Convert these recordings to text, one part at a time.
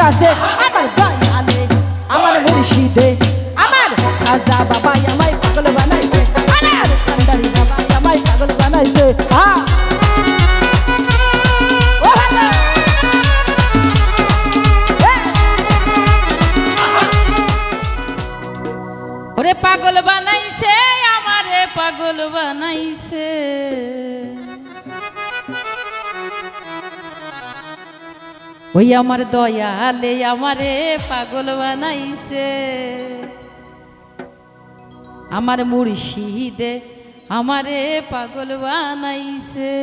কাছে, আমার দয়ালে, আমার মুর্শিদে, আমার খাজা বাবাই আমায় পাগল বানাইছে, আমার কান্ডারি বাবাই আমায় পাগল বানাইছে। হ্যাঁ ওরে পাগল বানাইছে, আমারে পাগল বানাইছে। ওই আমার দয়ালে আমারে পাগল বানাইছে। আমার মুর্শিদে আমারে পাগল বানাইছে।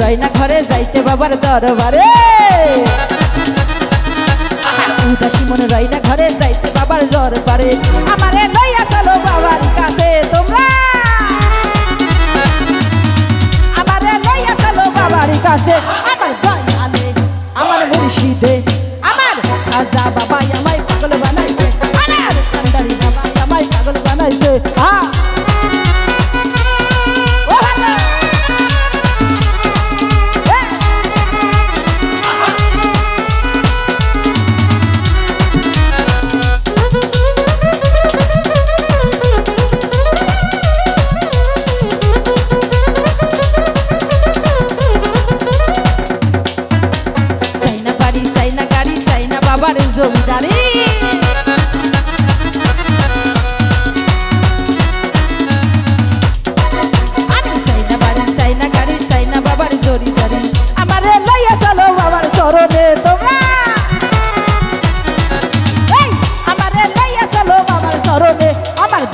রয় না ঘরে, যাইতে বাবার দরবারে। উদাসী মনে রয় না ঘরে, যাইতে বাবার দরবারে। আমারে লইয়া চলো বাবার কাছে তোমরা। আমারে লইয়া চলো বাবার কাছে। আমার দয়ালে, আমার মুর্শিদে, আমার খাজা বাবাই আমায়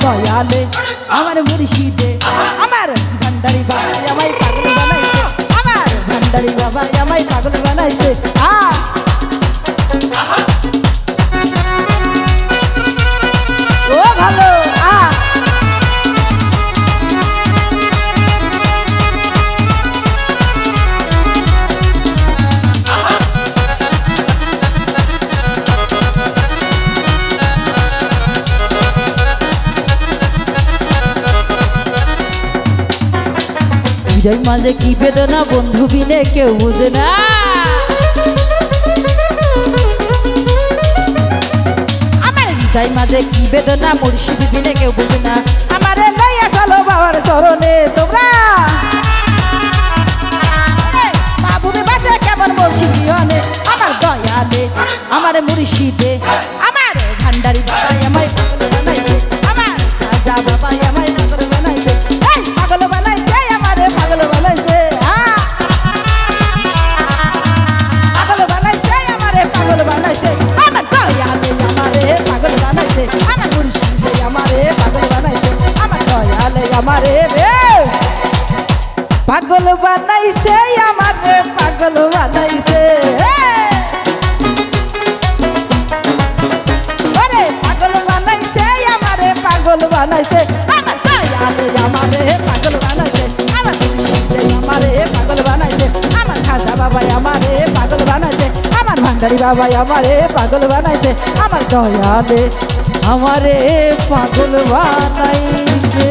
দয়ালে, আমার মুর্শিদে, আমার ভান্ডারি বাবা আমায় পাগল বানাইছে। আমার ভান্ডারি বাবা আমায় পাগল বানাইছে। আ বিজয় মাঝে কি বেদনা, বন্ধু বিনে কেউ বুঝে না। আমার হৃদয় মাঝে কি বেদনা, মুর্শিদ বিনে কেউ বুঝে না। আমারে লইয়া চলো বাবার চরণে তোমরা। মাহবুবে বাঁচে কেমন মুর্শিদি আমার দয়ালে, আমার মুর্শিদে, আমার ভান্ডারি বাবাই আমারে রে পাগল বানাইছে আমারে পাগল বানাইছে ওরে পাগল বানাইছে আমারে পাগল বানাইছে আমার দয়ালে আমারে পাগল বানাইছে আমার মুর্শিদে আমারে পাগল বানাইছে আমার খাজা বাবা আমারে পাগল বানাইছে আমার ভান্ডারি বাবা আমারে পাগল বানাইছে আমার দয়ালে আমারে পাগল বানাইছে